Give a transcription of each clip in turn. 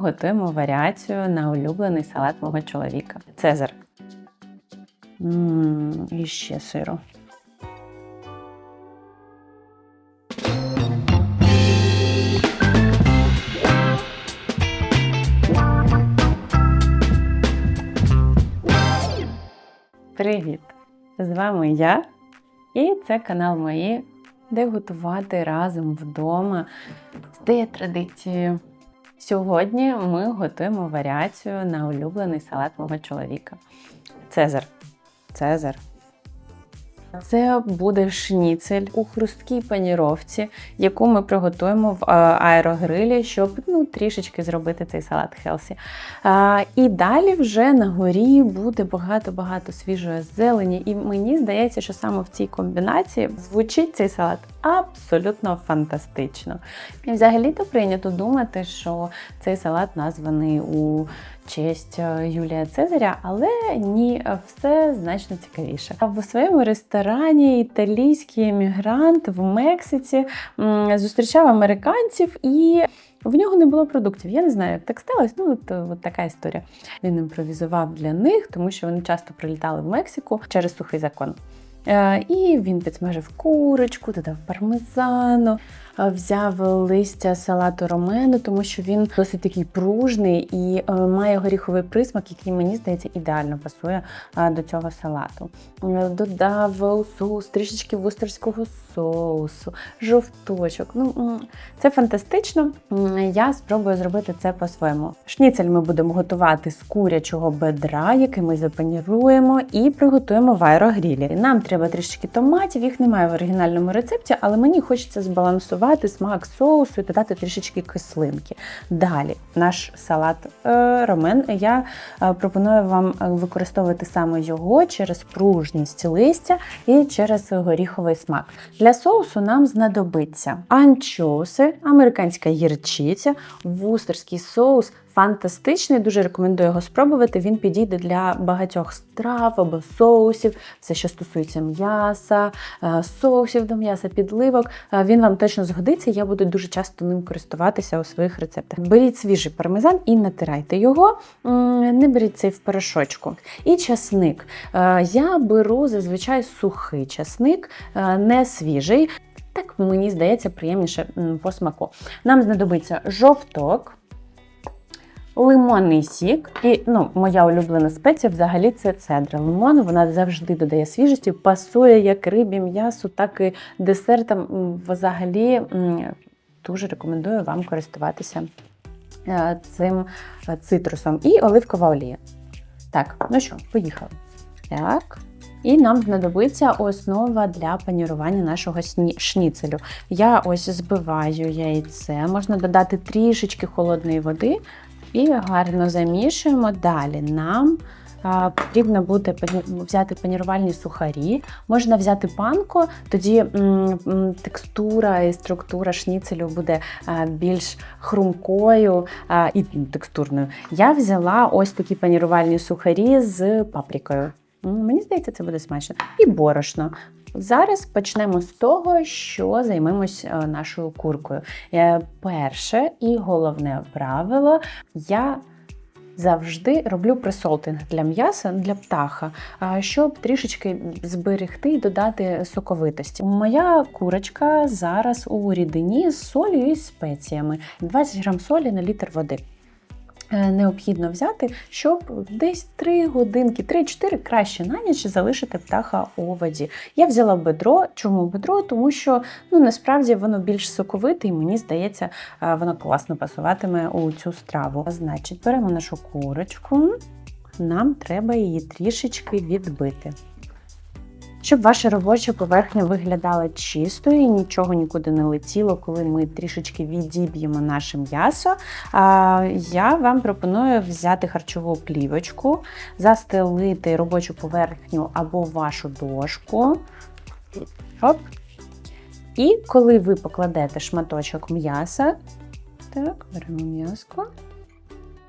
Готуємо варіацію на улюблений салат мого чоловіка. Цезар. М, І ще сиру. Привіт! З вами я, і це канал мої, де готувати разом вдома стає традицією. Сьогодні ми готуємо варіацію на улюблений салат мого чоловіка. Цезар. Цезар. Це буде шніцель у хрусткій паніровці, яку ми приготуємо в е, аерогрилі, щоб ну, трішечки зробити цей салат Хелсі. А, І далі вже на горі буде багато-багато свіжої зелені. І мені здається, що саме в цій комбінації звучить цей салат абсолютно фантастично. І взагалі-то прийнято думати, що цей салат названий у честь е, Юлія Цезаря, але ні, е, все значно цікавіше. В своєму ресторані італійський емігрант в Мексиці зустрічав американців і. В нього не було продуктів. Я не знаю, як так сталося. Ну, от, от така історія. Він імпровізував для них, тому що вони часто прилітали в Мексику через сухий закон. Е, І він підсмажив курочку, додав пармезану, взяв листя салату ромену, тому що він досить такий пружний і е, має горіховий присмак, який мені здається ідеально пасує е, до цього салату. Е, Додав у соус трішечки вустерського соусу, жовточок. Ну, це фантастично. Я спробую зробити це по-своєму. Шніцель ми будемо готувати з курячого бедра, який ми запаніруємо і приготуємо в аерогрілі. Нам треба трішечки томатів, їх немає в оригінальному рецепті, але мені хочеться збалансувати смак соусу і додати трішечки кислинки. Далі наш салат е, ромен. Я е, пропоную вам е, використовувати саме його через пружність листя і через горіховий смак. Для соусу нам знадобиться анчоуси, американська гірчиця, вустерський соус. Фантастичний, дуже рекомендую його спробувати. Він підійде для багатьох страв або соусів, все, що стосується м'яса, е, соусів до м'яса, підливок. Е, Він вам точно згодиться. Я буду дуже часто ним користуватися у своїх рецептах. Беріть свіжий пармезан і натирайте його. Не беріть цей в порошочку. І часник. Е, Я беру зазвичай сухий часник, не свіжий. Так мені здається приємніше по смаку. Нам знадобиться жовток лимонний сік. І ну, моя улюблена спеція взагалі це цедра. Лимон вона завжди додає свіжості, пасує як рибі, м'ясу, так і десертам. Взагалі дуже рекомендую вам користуватися е, цим е, цитрусом і оливкова олія. Так, ну що, поїхали. Так. І нам знадобиться основа для панірування нашого шніцелю. Я ось збиваю яйце, можна додати трішечки холодної води і гарно замішуємо. Далі нам потрібно буде взяти панірувальні сухарі, можна взяти панко, тоді текстура і структура шніцелю буде більш хрумкою і текстурною. Я взяла ось такі панірувальні сухарі з паприкою. Мені здається, це буде смачно. І борошно. Зараз почнемо з того, що займемось е, нашою куркою. Е, Перше і головне правило я завжди роблю присолтинг для м'яса, для птаха, щоб трішечки зберегти і додати соковитості. Моя курочка зараз у рідині з солью і спеціями. 20 грам солі на літр води. Е, Необхідно взяти, щоб десь 3 годинки, 3-4 краще на ніч залишити птаха у воді. Я взяла бедро. Чому бедро? Тому що ну насправді воно більш соковите, і мені здається, е, воно класно пасуватиме у цю страву. Значить, беремо нашу курочку, нам треба її трішечки відбити. Щоб ваша робоча поверхня виглядала чистою і нічого нікуди не летіло, коли ми трішечки відіб'ємо наше м'ясо, я вам пропоную взяти харчову плівочку, застелити робочу поверхню або вашу дошку. Оп. І коли ви покладете шматочок м'яса, так, беремо м'яско.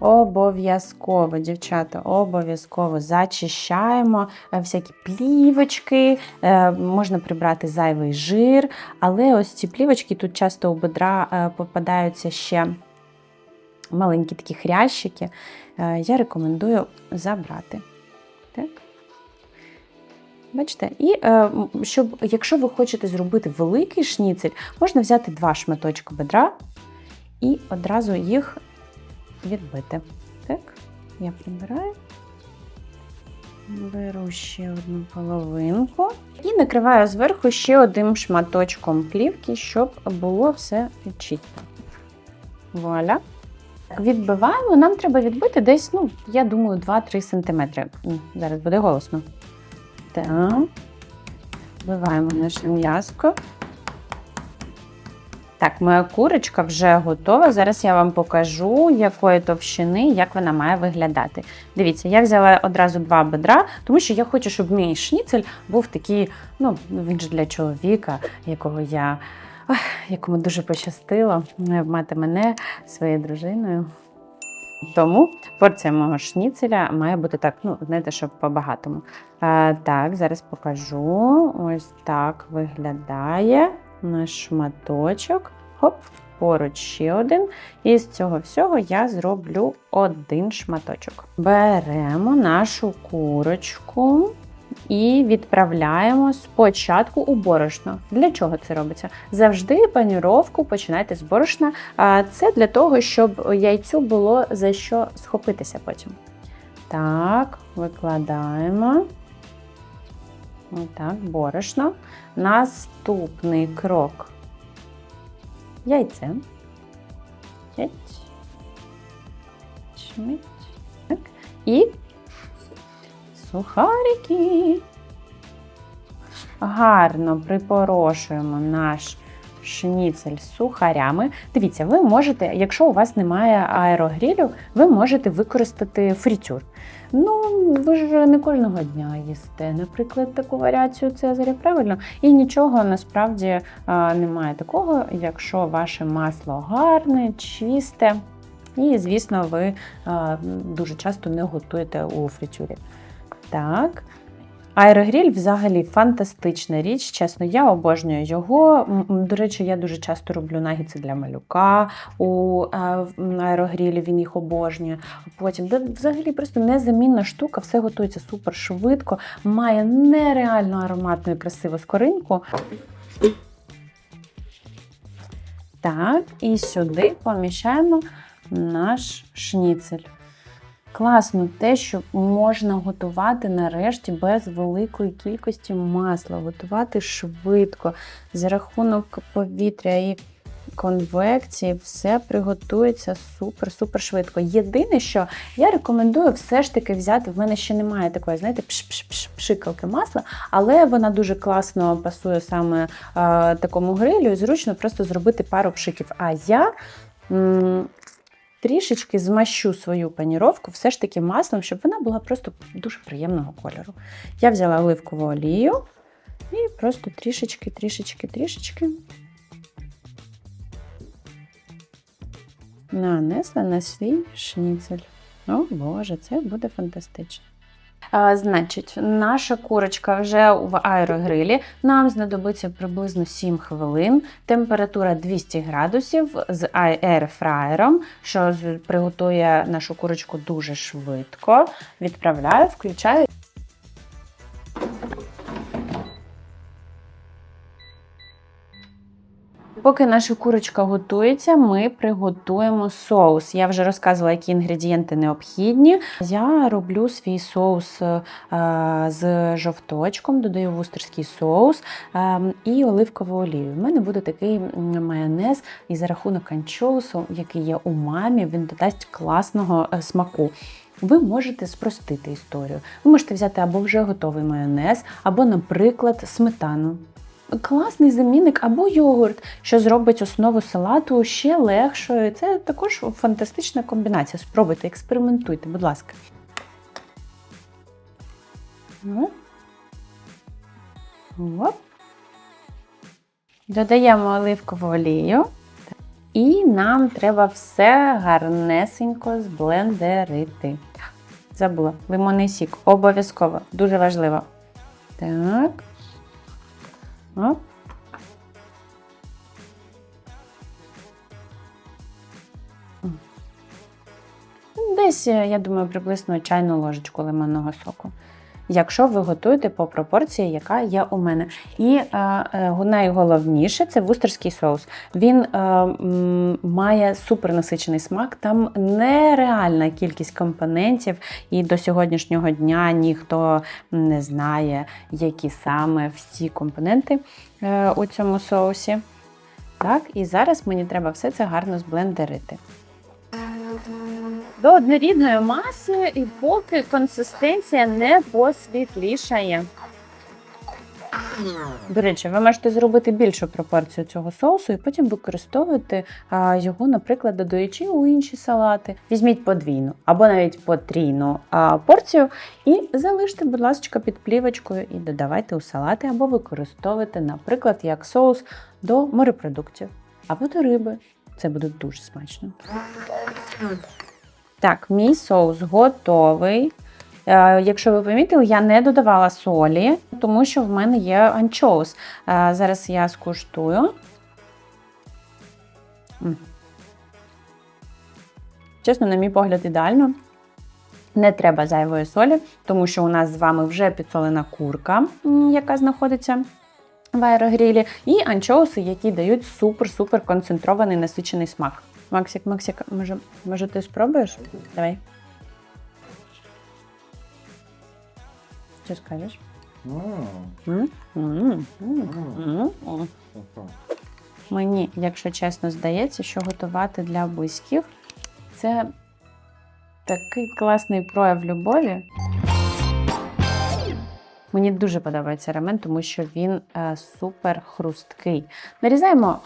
Обов'язково, дівчата, обов'язково зачищаємо е, всякі плівочки, е, можна прибрати зайвий жир, але ось ці плівочки тут часто у бедра е, попадаються ще маленькі такі хрящики, я рекомендую забрати. Так. Бачите? І е, щоб, якщо ви хочете зробити великий шніцель, можна взяти два шматочки бедра і одразу їх відбити. Так, я прибираю. Беру ще одну половинку і накриваю зверху ще одним шматочком плівки, щоб було все чітко. Вуаля. Відбиваємо, нам треба відбити десь, ну, я думаю, 2-3 см. Зараз буде голосно. Так. Вбиваємо наше м'яско. Так, моя курочка вже готова. Зараз я вам покажу, якої товщини, як вона має виглядати. Дивіться, я взяла одразу два бедра, тому що я хочу, щоб мій шніцель був такий, ну, він ж для чоловіка, якого я, ох, якому дуже пощастило е, мати мене своєю дружиною. Тому порція мого шніцеля має бути так, ну, знаєте, щоб по-багатому. А, так, зараз покажу. Ось так виглядає наш шматочок. Хоп, поруч ще один. І з цього всього я зроблю один шматочок. Беремо нашу курочку і відправляємо спочатку у борошно. Для чого це робиться? Завжди паніровку починайте з борошна. Це для того, щоб яйцю було за що схопитися потім. Так, викладаємо. Отак, борошно. Наступний крок. Яйце. Так. І сухарики. Гарно припорошуємо наш шніцель з сухарями. Дивіться, ви можете, якщо у вас немає аерогрілю, ви можете використати фрітюр. Ну, ви ж не кожного дня їсте, наприклад, таку варіацію Цезаря, правильно? І нічого насправді немає такого, якщо ваше масло гарне, чисте. І, звісно, ви дуже часто не готуєте у фритюрі. Так. Аерогріль взагалі фантастична річ. Чесно, я обожнюю його. До речі, я дуже часто роблю нагідці для малюка у е, аерогрілі, він їх обожнює. Потім да, взагалі просто незамінна штука, все готується супер швидко, має нереально ароматну і красиву скоринку. Так, і сюди поміщаємо наш шніцель. Класно те, що можна готувати нарешті без великої кількості масла, готувати швидко, за рахунок повітря і конвекції, все приготується супер-супер швидко. Єдине, що я рекомендую все ж таки взяти, в мене ще немає такої, знаєте, пшикалки масла, але вона дуже класно пасує саме е, такому грилю, і зручно просто зробити пару пшиків. А я. м, трішечки змащу свою паніровку все ж таки маслом, щоб вона була просто дуже приємного кольору. Я взяла оливкову олію і просто трішечки, трішечки, трішечки нанесла на свій шніцель. О, Боже, це буде фантастично. Значить, наша курочка вже в аерогрилі. Нам знадобиться приблизно 7 хвилин. Температура 200 градусів з аерфраєром, що приготує нашу курочку дуже швидко. Відправляю, включаю. Поки наша курочка готується, ми приготуємо соус. Я вже розказувала, які інгредієнти необхідні. Я роблю свій соус е, з жовточком, додаю вустерський соус е, і оливкову олію. У мене буде такий майонез, і за рахунок анчоусу, який є у мамі, він додасть класного е, смаку. Ви можете спростити історію. Ви можете взяти або вже готовий майонез, або, наприклад, сметану. Класний замінник або йогурт, що зробить основу салату ще легшою. Це також фантастична комбінація. Спробуйте, експериментуйте, будь ласка. Ну. Оп. Додаємо оливкову олію. І нам треба все гарнесенько зблендерити. Забула. Лимонний сік. Обов'язково. Дуже важливо. Так. Оп. Десь, е, я думаю, приблизно чайну ложечку лимонного соку. Якщо ви готуєте по пропорції, яка є у мене. І е, е, найголовніше це вустерський соус. Він е, має супернасичений смак, там нереальна кількість компонентів, і до сьогоднішнього дня ніхто не знає, які саме всі компоненти у цьому соусі. Так, і зараз мені треба все це гарно зблендерити. До однорідної маси, і поки консистенція не посвітлішає. До речі, ви можете зробити більшу пропорцію цього соусу і потім використовувати його, наприклад, додаючи у інші салати. Візьміть подвійну або навіть потрійну порцію і залиште, будь ласка, під плівочкою і додавайте у салати, або використовуйте, наприклад, як соус до морепродуктів або до риби. Це буде дуже смачно. Так, мій соус готовий. Е, Якщо ви помітили, я не додавала солі, тому що в мене є анчоус. Е, Зараз я скуштую. Чесно, на мій погляд, ідеально. Не треба зайвої солі, тому що у нас з вами вже підсолена курка, яка знаходиться в аерогрілі, і анчоуси, які дають супер-супер концентрований насичений смак. Максик, Максик, може, може ти спробуєш? Давай. Що скажеш? Мені, якщо чесно, здається, що готувати для близьких це такий класний прояв любові. Мені дуже подобається рамен, тому що він е, супер хрусткий. Нарізаємо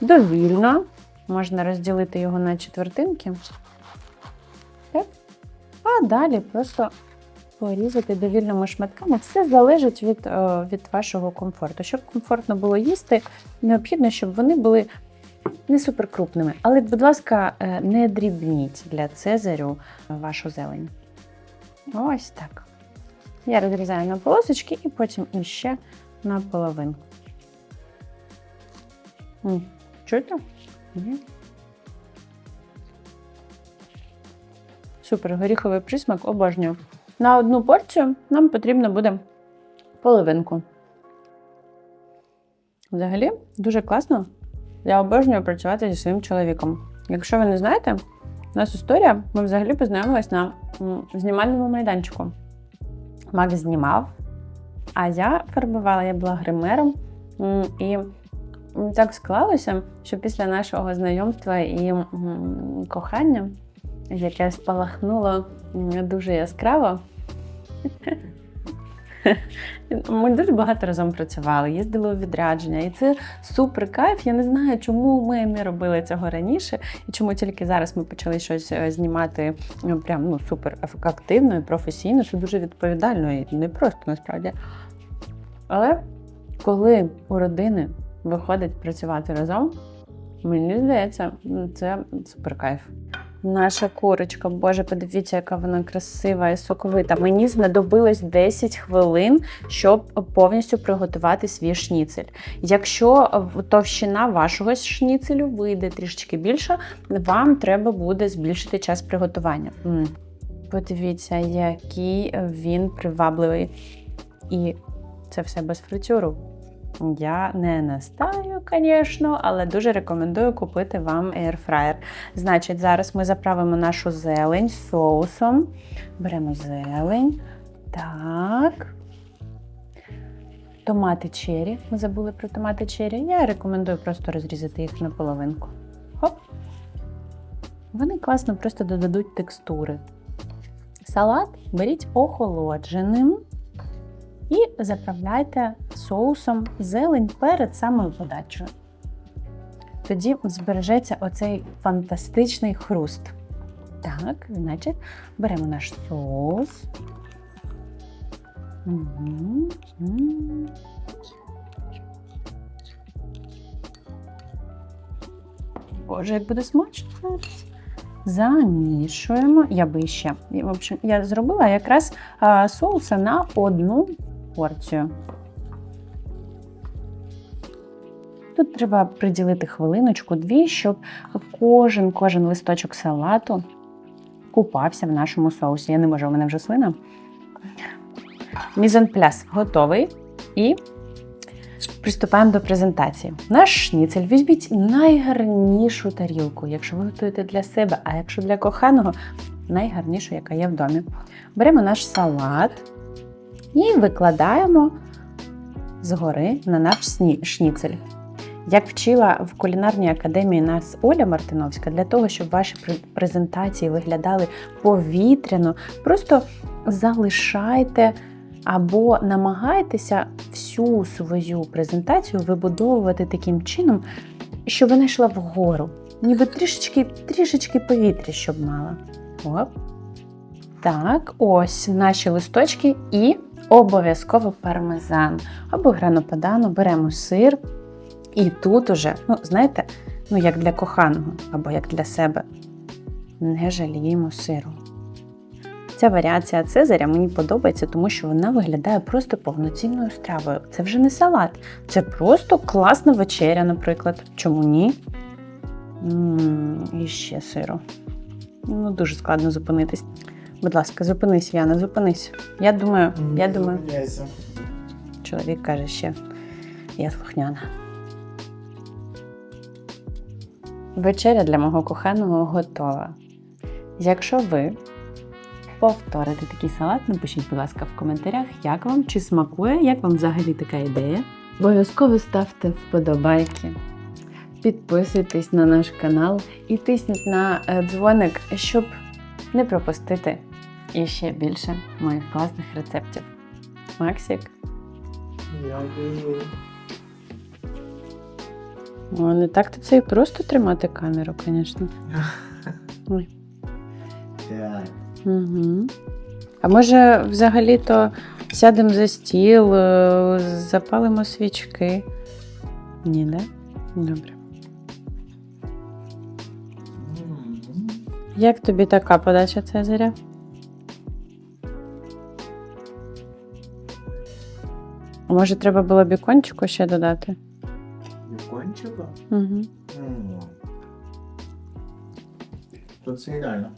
довільно. Можна розділити його на четвертинки. Так. А далі просто порізати довільними шматками. Все залежить від, е, від вашого комфорту. Щоб комфортно було їсти, необхідно, щоб вони були не суперкрупними. Але, будь ласка, е, не дрібніть для цезарю вашу зелень. Ось так. Я розрізаю на полосочки і потім іще на половинку. Чуєте? Супер, горіховий присмак обожнюю. На одну порцію нам потрібно буде половинку. Взагалі, дуже класно. Я обожнюю працювати зі своїм чоловіком. Якщо ви не знаєте, у нас історія, ми взагалі познайомились на знімальному майданчику. Макс знімав, а я фарбувала, я була гримером. І так склалося, що після нашого знайомства і кохання, яке спалахнуло дуже яскраво, ми дуже багато разом працювали, їздили у відрядження, і це супер кайф. Я не знаю, чому ми не робили цього раніше, і чому тільки зараз ми почали щось е, знімати ну, прям ну, супер активно і професійно, що дуже відповідально і не просто насправді. Але коли у родини виходить працювати разом, мені здається, це супер кайф. Наша курочка, боже, подивіться, яка вона красива і соковита. Мені знадобилось 10 хвилин, щоб повністю приготувати свій шніцель. Якщо товщина вашого шніцелю вийде трішечки більше, вам треба буде збільшити час приготування. Подивіться, який він привабливий. І це все без фритюру. Я не настаю, звісно, але дуже рекомендую купити вам airfryer. Значить, зараз ми заправимо нашу зелень соусом. Беремо зелень. Так. Томати чері. Ми забули про томати чері. Я рекомендую просто розрізати їх на половинку. Хоп. Вони класно просто додадуть текстури. Салат беріть охолодженим і заправляйте соусом зелень перед самою подачею. Тоді збережеться оцей фантастичний хруст. Так, значить, беремо наш соус. Боже, як буде смачно. Замішуємо. Я би ще. В общем, я зробила якраз соуса на одну порцію. Тут треба приділити хвилиночку-дві, щоб кожен кожен листочок салату, купався в нашому соусі. Я не можу, у мене вже слина. Мізенпляс готовий. І приступаємо до презентації. Наш шніцель візьміть найгарнішу тарілку, якщо ви готуєте для себе, а якщо для коханого, найгарнішу, яка є в домі. Беремо наш салат і викладаємо згори на наш шніцель. Як вчила в кулінарній академії нас Оля Мартиновська, для того, щоб ваші презентації виглядали повітряно, просто залишайте або намагайтеся всю свою презентацію вибудовувати таким чином, щоб вона йшла вгору. Ніби трішечки, трішечки повітря, щоб мала. Оп. Так, ось наші листочки і обов'язково пармезан або грано падано. Беремо сир. І тут уже, ну, знаєте, ну як для коханого або як для себе, не жаліємо сиру. Ця варіація Цезаря мені подобається, тому що вона виглядає просто повноцінною стравою. Це вже не салат, це просто класна вечеря, наприклад. Чому ні? м і ще сиру. Ну, дуже складно зупинитись. Будь ласка, зупинись, Яна, зупинись. Я думаю, я думаю, Зупиняйся. чоловік каже ще, я слухняна. Вечеря для мого коханого готова. Якщо ви повторите такий салат, напишіть, будь ласка, в коментарях, як вам, чи смакує, як вам взагалі така ідея. Обов'язково ставте вподобайки, підписуйтесь на наш канал і тисніть на е, дзвоник, щоб не пропустити іще більше моїх класних рецептів. Максик, Дякую. О, не так то це і просто тримати камеру, звісно. Ой. Так. Угу. А може, взагалі-то сядемо за стіл, е, запалимо свічки. Ні, да? Добре. Як тобі така подача Цезаря? Може, треба було бікончику ще додати? Бікончику? Угу. То це ідеально.